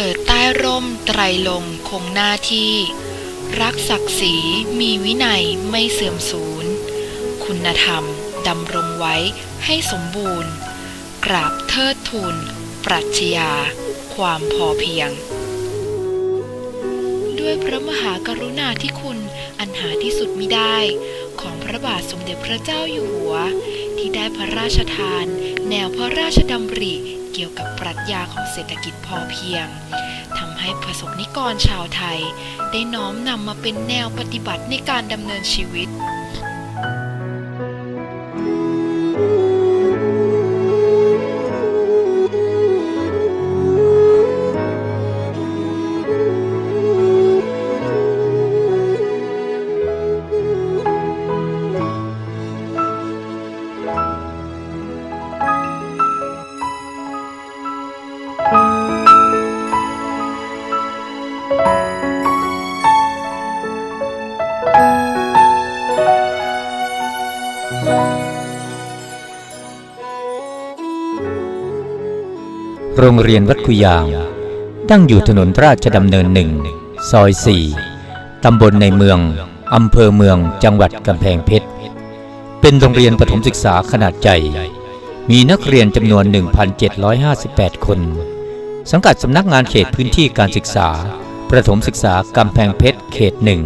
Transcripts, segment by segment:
เกิดใต้ร่มไตรลงคงหน้าที่ รักศักดิ์ศรีมีวินัยไม่เสื่อมสูญ คุณธรรมดำรงไว้ให้สมบูรณ์ กราบเทิดทูนปรัชญาความพอเพียง ด้วยพระมหากรุณาธิคุณอันหาที่สุดมิได้ ของพระบาทสมเด็จพระเจ้าอยู่หัว ที่ได้พระราชทาน แนวพระราชดำริ กี่ยวกับปรัชญาของเศรษฐกิจพอเพียงทำให้ประสบนิกรชาวไทย ได้น้อมนำมาเป็นแนวปฏิบัติในการดำเนินชีวิต เรียนวัดกุยาง ตั้งอยู่ถนนราชดำเนินหนึ่งซอยสี่ตำบลในเมือง อำเภอเมือง จังหวัดกำแพงเพชร เป็นโรงเรียนประถมศึกษาขนาดใหญ่ มีนักเรียนจำนวน 1,758 คน สังกัดสำนักงานเขตพื้นที่การศึกษา ประถมศึกษากำแพงเพชร เขตหนึ่ง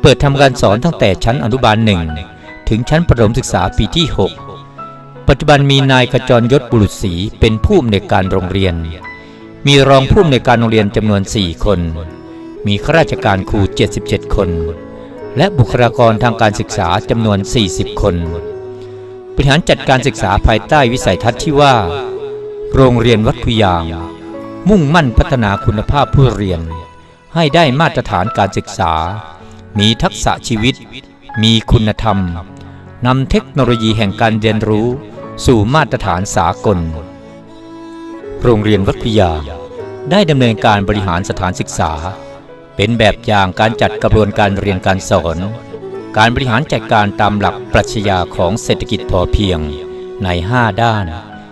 เปิดทำการสอนตั้งแต่ชั้นอนุบาลหนึ่ง ถึงชั้นประถมศึกษาปีที่ 6 ปัจจุบันมีนายขจรยศบุรุษศรีเป็นผู้อำนวยการโรงเรียน มีรองผู้อำนวยการโรงเรียนจำนวน 4 คน มีข้าราชการครู 77 คน และบุคลากรทางการศึกษาจำนวน 40 คนบริหารจัดการศึกษาภายใต้วิสัยทัศน์ที่ว่า โรงเรียนวัดคุยาง มุ่งมั่นพัฒนาคุณภาพผู้เรียน ให้ได้มาตรฐานการศึกษา มีทักษะชีวิต มีคุณธรรมนำเทคโนโลยีแห่งการเรียนรู้ สู่มาตรฐานสากล โรงเรียนวัดพิยาได้ดำเนินการบริหารสถานศึกษา เป็นแบบอย่างการจัดกระบวนการเรียนการสอน การบริหารจัดการตามหลักปรัชญาของเศรษฐกิจพอเพียง ใน 5 ด้าน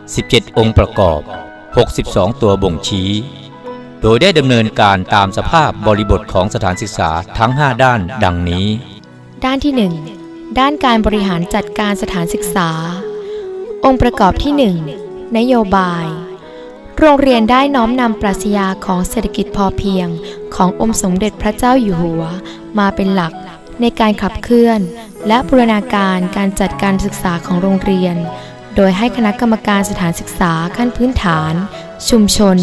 17 องค์ประกอบ 62 ตัวบ่งชี้ โดยได้ดำเนินการตามสภาพบริบทของสถานศึกษาทั้ง 5 ด้านดังนี้ ด้านที่ 1 ด้านการบริหารจัดการสถานศึกษา องค์ประกอบที่ 1 นโยบาย โรงเรียนได้น้อมนำปรัชญาของเศรษฐกิจพอเพียง ขององค์สมเด็จพระเจ้าอยู่หัว มาเป็นหลักในการขับเคลื่อน และบูรณาการการจัดการศึกษาของโรงเรียน โดยให้คณะกรรมการสถานศึกษาขั้นพื้นฐาน ชุมชน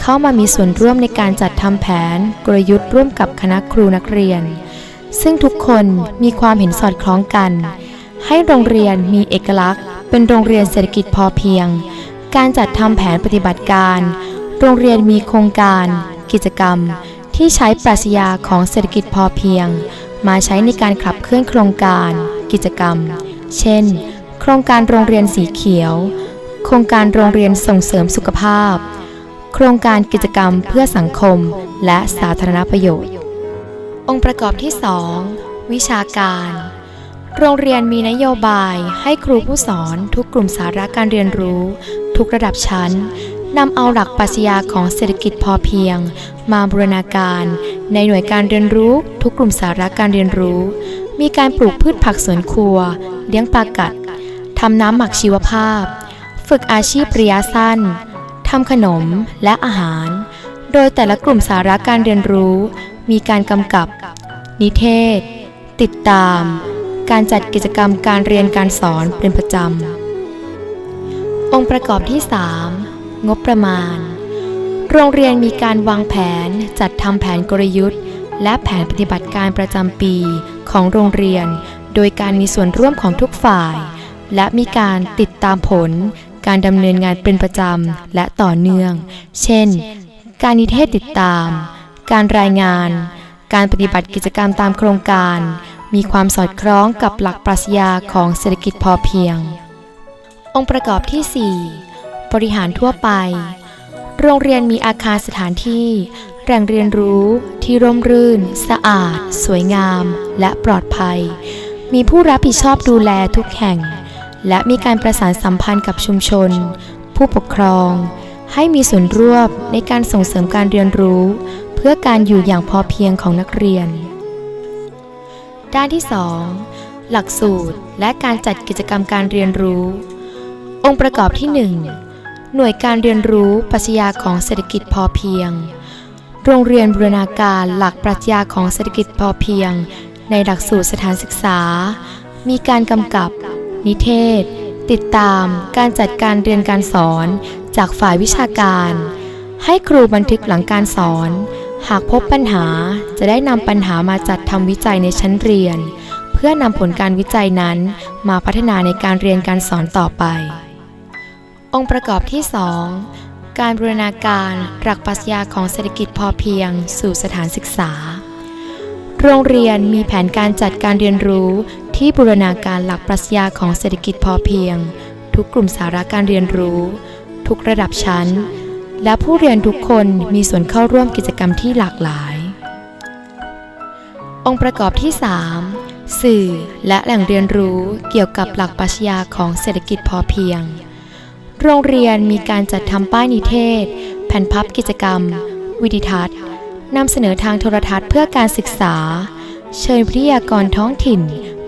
เข้ามามีส่วนร่วมในการจัดทำแผนกลยุทธ์ร่วมกับคณะครูนักเรียน ซึ่งทุกคนมีความเห็นสอดคล้องกัน ให้โรงเรียนมีเอกลักษณ์ เป็นโรงเรียนเศรษฐกิจพอเพียง การจัดทำแผนปฏิบัติการ โรงเรียนมีโครงการ กิจกรรม ที่ใช้ปรัชญาของเศรษฐกิจพอเพียง มาใช้ในการขับเคลื่อนโครงการ กิจกรรม เช่น โครงการโรงเรียนสีเขียว โครงการโรงเรียนส่งเสริมสุขภาพ โครงการกิจกรรมเพื่อสังคม และสาธารณประโยชน์ องค์ประกอบที่ 2 วิชาการ โรงเรียนมีนโยบายให้ครูผู้สอนทุกกลุ่มสาระการเรียนรู้ ทุกระดับชั้นนำเอาหลักปรัชญาของเศรษฐกิจพอเพียง มาบูรณาการ ในหน่วยการเรียนรู้ ทุกกลุ่มสาระการเรียนรู้ มีการปลูกพืชผักสวนครัว เลี้ยงปลากัดทำน้ำหมักชีวภาพ ฝึกอาชีพระยะสั้นทำขนมและอาหาร โดยแต่ละกลุ่มสาระการเรียนรู้ มีการกำกับ นิเทศ ติดตาม การจัดกิจกรรมการเรียนการสอนเป็นประจำ องค์ประกอบที่ 3 งบประมาณ โรงเรียนมีการวางแผนจัดทำแผนกลยุทธ์ และแผนปฏิบัติการประจำปีของโรงเรียน โดยการมีส่วนร่วมของทุกฝ่าย และมีการติดตามผล การดำเนินงานเป็นประจำและต่อเนื่อง เช่น การนิเทศติดตาม การรายงาน การปฏิบัติกิจกรรมตามโครงการ มีความสอดคล้องกับหลักปรัชญาของเศรษฐกิจพอเพียง องค์ประกอบที่ 4 บริหารทั่วไป โรงเรียนมีอาคารสถานที่ แหล่งเรียนรู้ที่ร่มรื่น สะอาด สวยงาม และปลอดภัย มีผู้รับผิดชอบดูแลทุกแห่ง และมีการประสานสัมพันธ์กับชุมชน ผู้ปกครอง ให้มีส่วนร่วมในการส่งเสริมการเรียนรู้ เพื่อการอยู่อย่างพอเพียงของนักเรียน ด้านที่ 2 หลักสูตรและการจัดกิจกรรมการเรียนรู้ องค์ประกอบที่ 1 หน่วยการเรียนรู้ปรัชญาของเศรษฐกิจพอเพียง โรงเรียนบูรณาการหลักปรัชญาของเศรษฐกิจพอเพียง ในหลักสูตรสถานศึกษา มีการกำกับ นิเทศ ติดตาม การจัดการเรียนการสอน จากฝ่ายวิชาการ ให้ครูบันทึกหลังการสอน หากพบปัญหาจะได้นำปัญหามาจัดทำวิจัยในชั้นเรียน เพื่อนำผลการวิจัยนั้นมาพัฒนาในการเรียนการสอนต่อไป องค์ประกอบที่ 2 การบูรณาการหลักปรัชญาของเศรษฐกิจพอเพียง สู่สถานศึกษา โรงเรียนมีแผนการจัดการเรียนรู้ที่บูรณาการหลักปรัชญาของเศรษฐกิจพอเพียง ทุกกลุ่มสาระการเรียนรู้ ทุกระดับชั้น และผู้เรียนทุกคนมีส่วนเข้าร่วมกิจกรรมที่หลากหลาย องค์ประกอบที่ 3 สื่อและแหล่งเรียนรู้เกี่ยวกับหลักปรัชญาของเศรษฐกิจพอเพียง โรงเรียนมีการจัดทำป้ายนิเทศ แผ่นพับกิจกรรม วิดิทัศน์นำเสนอทางโทรทัศน์เพื่อการศึกษา เชิญวิทยากรท้องถิ่น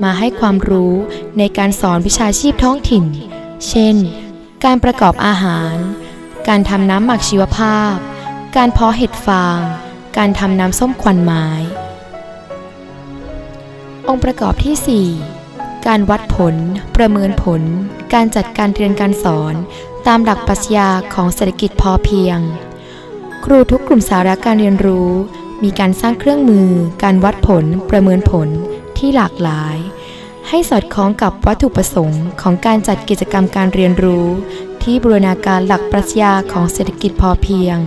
มาให้ความรู้ในการสอนวิชาชีพท้องถิ่น เช่น การประกอบอาหาร การทำน้ำหมักชีวภาพ การเพาะเห็ดฟาง การทำน้ำส้มควันไม้ องค์ประกอบที่ 4 การวัดผล ประเมินผล การจัดการเรียนการสอน ตามหลักปรัชญาของเศรษฐกิจพอเพียง ครูทุกกลุ่มสาระการเรียนรู้ มีการสร้างเครื่องมือ การวัดผล ประเมินผลที่หลากหลายให้สอดคล้องกับวัตถุประสงค์ของการจัดกิจกรรมการเรียนรู้ ที่บูรณาการหลักปรัชญาของเศรษฐกิจพอเพียง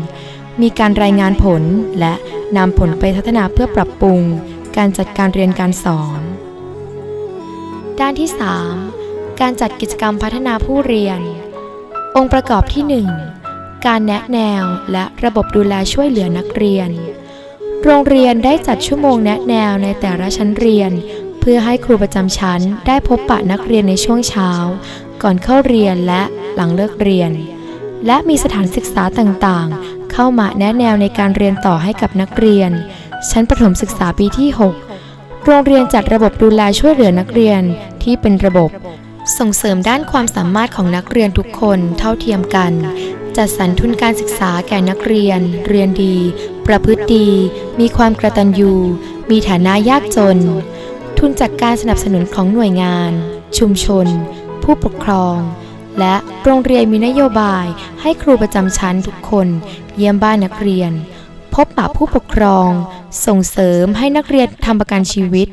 มีการรายงานผลและนำผลไปพัฒนาเพื่อปรับปรุง การจัดการเรียนการสอน ด้านที่ 3 การจัดกิจกรรมพัฒนาผู้เรียน องค์ประกอบที่ 1 การแนะแนวและระบบดูแลช่วยเหลือนักเรียน โรงเรียนได้จัดชั่วโมงแนะแนวในแต่ละชั้นเรียนเพื่อให้ครูประจำชั้นได้พบปะนักเรียนในช่วงเช้า ก่อนเข้าเรียนและหลังเลิกเรียน และมีสถานศึกษาต่างๆ เข้ามาแนะแนวในการเรียนต่อให้กับนักเรียน ชั้นประถมศึกษาปีที่ 6 โรงเรียนจัดระบบดูแลช่วยเหลือนักเรียนที่เป็นระบบ ส่งเสริมด้านความสามารถของนักเรียนทุกคนเท่าเทียมกัน จัดสรรทุนการศึกษาแก่นักเรียน เรียนดี ประพฤติดี มีความกระตันยูมีฐานะยากจน ทุนจากการสนับสนุนของหน่วยงาน ชุมชน ผู้ปกครอง และโรงเรียนมีนโยบายให้ครูประจำชั้นทุกคน เยี่ยมบ้านนักเรียน พบปะผู้ปกครอง ส่งเสริมให้นักเรียนทำประกันชีวิต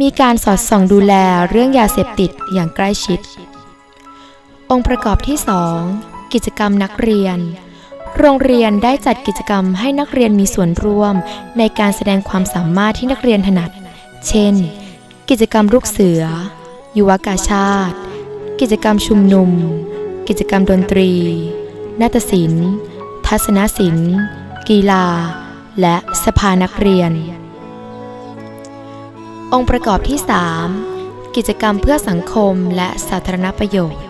มีการสอดส่องดูแลเรื่องยาเสพติดอย่างใกล้ชิด องค์ประกอบที่ 2 กิจกรรมนักเรียนโรงเรียนได้จัดกิจกรรมให้นักเรียนมีส่วนร่วม ในการแสดงความสามารถที่นักเรียนถนัด เช่น กิจกรรมลูกเสือ ยุวกาชาติ กิจกรรมชุมนุม กิจกรรมดนตรี นาฏศิลป์ ทัศนศิลป์ กีฬา และสภานักเรียน องค์ประกอบที่ 3 กิจกรรมเพื่อสังคมและสาธารณประโยชน์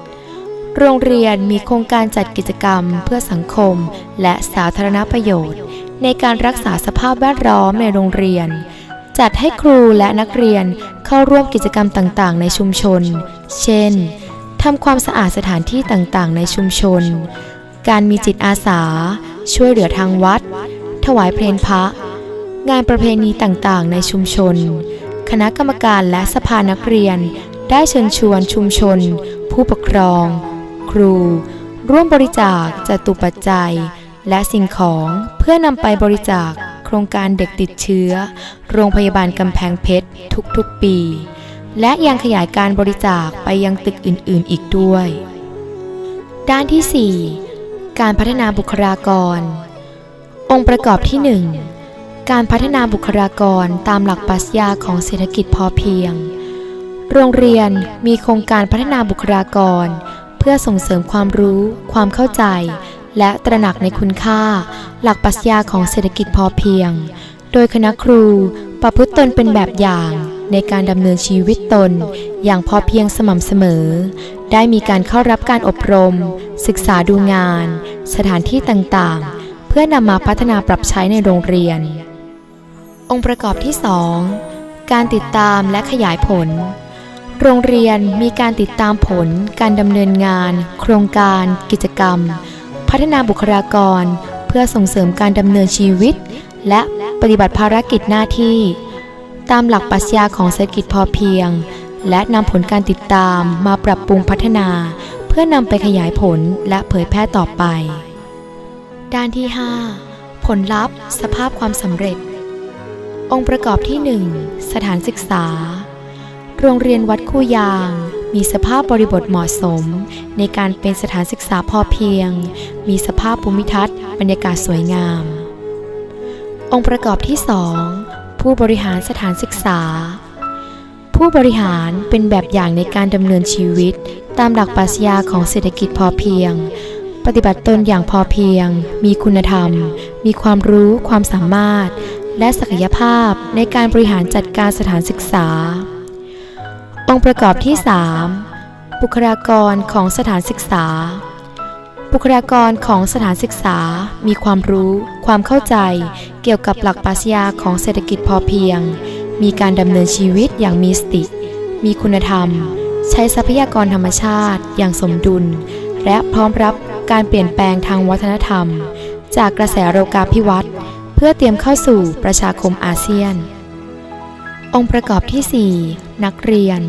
โรงเรียนมีโครงการจัดกิจกรรมเพื่อสังคมและสาธารณประโยชน์ ในการรักษาสภาพแวดล้อมในโรงเรียนจัดให้ครูและนักเรียนเข้าร่วมกิจกรรมต่างๆ ในชุมชน เช่น ทำความสะอาดสถานที่ต่างๆ ในชุมชน การมีจิตอาสา ช่วยเหลือทางวัด ถวายเพลงพระ งานประเพณีต่างๆ ในชุมชน คณะกรรมการและสภานักเรียน ได้เชิญชวนชุมชน ผู้ปกครอง ครู ร่วมบริจาคจตุปัจจัย และสิ่งของเพื่อนำไปบริจาคโครงการเด็กติดเชื้อ โรงพยาบาลกำแพงเพชรทุกๆปี และยังขยายการบริจาคไปยังตึกอื่นๆอีกด้วย ด้านที่ 4 การพัฒนาบุคลากร องค์ประกอบที่ 1 การพัฒนาบุคลากรตามหลักปรัชญาของเศรษฐกิจพอเพียง โรงเรียนมีโครงการพัฒนาบุคลากร เพื่อส่งเสริมความรู้ ความเข้าใจ และตระหนักในคุณค่า หลักปรัชญาของเศรษฐกิจพอเพียง โดยคณะครูประพฤติตนเป็นแบบอย่าง ในการดำเนินชีวิตตน อย่างพอเพียงสม่ำเสมอ ได้มีการเข้ารับการอบรม ศึกษาดูงาน สถานที่ต่างๆ เพื่อนำมาพัฒนาปรับใช้ในโรงเรียน องค์ประกอบที่ 2 การติดตามและขยายผล โรงเรียนมีการติดตามผล การดำเนินงาน โครงการ กิจกรรม พัฒนาบุคลากร เพื่อส่งเสริมการดำเนินชีวิต และปฏิบัติภารกิจหน้าที่ ตามหลักปรัชญาของเศรษฐกิจพอเพียง และนำผลการติดตามมาปรับปรุงพัฒนา เพื่อนำไปขยายผลและเผยแพร่ต่อไป ด้านที่ 5 ผลลัพธ์ สภาพความสำเร็จ องค์ประกอบที่ 1 สถานศึกษา โรงเรียนวัดคู่ยาง มีสภาพบริบทเหมาะสม ในการเป็นสถานศึกษาพอเพียง มีสภาพภูมิทัศน์ บรรยากาศสวยงาม องค์ประกอบที่ 2 ผู้บริหารสถานศึกษา ผู้บริหารเป็นแบบอย่างในการดำเนินชีวิต ตามหลักปรัชญาของเศรษฐกิจพอเพียง ปฏิบัติตนอย่างพอเพียง มีคุณธรรม มีความรู้ความสามารถ และศักยภาพในการบริหารจัดการสถานศึกษา องค์ประกอบที่ 3 บุคลากรของสถานศึกษา บุคลากรของสถานศึกษา มีความรู้ ความเข้าใจ เกี่ยวกับหลักปรัชญาของเศรษฐกิจพอเพียง มีการดำเนินชีวิตอย่างมีสติ มีคุณธรรม ใช้ทรัพยากรธรรมชาติ อย่างสมดุล และพร้อมรับการเปลี่ยนแปลงทางวัฒนธรรม จากกระแสโลกาภิวัตน์เพื่อเตรียมเข้าสู่ประชาคมอาเซียน องค์ประกอบที่ 4 นักเรียน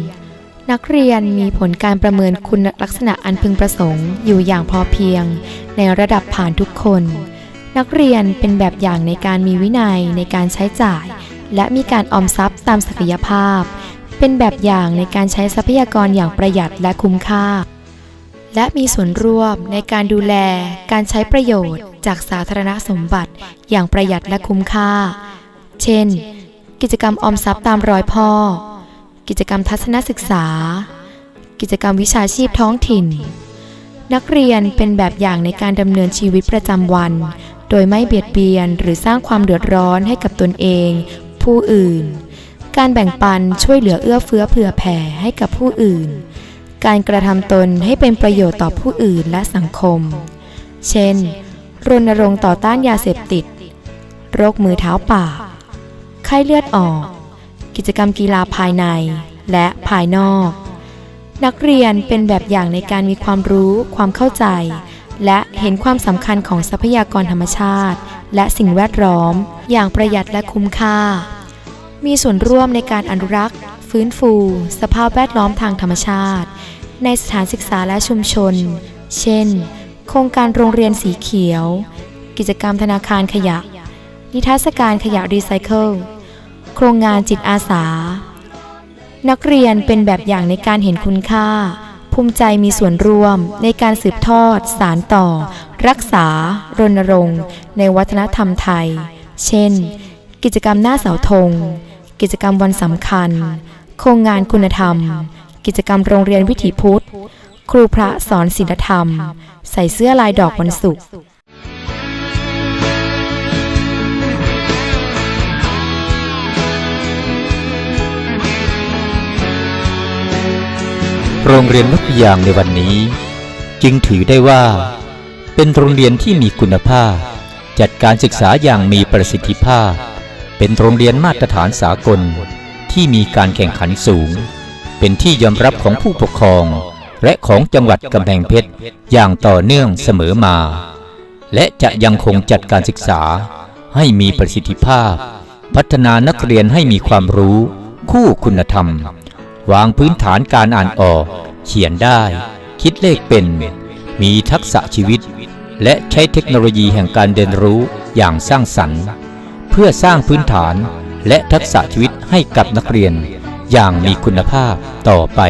นักเรียนมีผลการประเมินคุณลักษณะอันพึงประสงค์อยู่อย่างพอเพียง ในระดับผ่านทุกคน นักเรียนเป็นแบบอย่างในการมีวินัยในการใช้จ่าย และมีการออมทรัพย์ตามศักยภาพ เป็นแบบอย่างในการใช้ทรัพยากรอย่างประหยัดและคุ้มค่า และมีส่วนร่วมในการดูแล การใช้ประโยชน์ จากสาธารณสมบัติ อย่างประหยัดและคุ้มค่า เช่น กิจกรรมออมทรัพย์ตามรอยพ่อ กิจกรรมทัศนศึกษา กิจกรรมวิชาชีพท้องถิ่น นักเรียนเป็นแบบอย่างในการดำเนินชีวิตประจำวัน โดยไม่เบียดเบียนหรือสร้างความเดือดร้อนให้กับตนเอง ผู้อื่น การแบ่งปันช่วยเหลือเอื้อเฟื้อเผื่อแผ่ให้กับผู้อื่น การกระทำตนให้เป็นประโยชน์ต่อผู้อื่นและสังคม เช่น รณรงค์ต่อต้านยาเสพติด โรคมือเท้าปาก ไข้เลือดออก กิจกรรมกีฬาภายใน และภายนอก นักเรียนเป็นแบบอย่างในการมีความรู้ ความเข้าใจ และเห็นความสำคัญของทรัพยากรธรรมชาติ และสิ่งแวดล้อม อย่างประหยัดและคุ้มค่า มีส่วนร่วมในการอนุรักษ์ ฟื้นฟู สภาพแวดล้อมทางธรรมชาติ ในสถานศึกษาและชุมชน เช่น โครงการโรงเรียนสีเขียว กิจกรรมธนาคารขยะ นิทรรศการขยะรีไซเคิล โครงงานจิตอาสา นักเรียนเป็นแบบอย่างในการเห็นคุณค่า ภูมิใจมีส่วนร่วมในการสืบทอด สารต่อ รักษา รณรงค์ ในวัฒนธรรมไทย เช่น กิจกรรมหน้าเสาธง กิจกรรมวันสำคัญ โครงงานคุณธรรม กิจกรรมโรงเรียนวิถีพุทธ ครูพระสอนศีลธรรม ใส่เสื้อลายดอกวันศุกร์ โรงเรียนวัดพยางในวันนี้ จึงถือได้ว่า เป็นโรงเรียนที่มีคุณภาพ จัดการศึกษาอย่างมีประสิทธิภาพ เป็นโรงเรียนมาตรฐานสากลที่มีการแข่งขันสูง เป็นที่ยอมรับของผู้ปกครอง และของจังหวัดกำแพงเพชรอย่างต่อเนื่องเสมอมา และจะยังคงจัดการศึกษาให้มีประสิทธิภาพ พัฒนานักเรียนให้มีความรู้ คู่คุณธรรม วางพื้นฐานการอ่านออก เขียนได้ คิดเลขเป็น มีทักษะชีวิต และใช้เทคโนโลยีแห่งการเรียนรู้อย่างสร้างสรรค์ เพื่อสร้างพื้นฐานและทักษะชีวิตให้กับนักเรียนอย่างมีคุณภาพต่อไป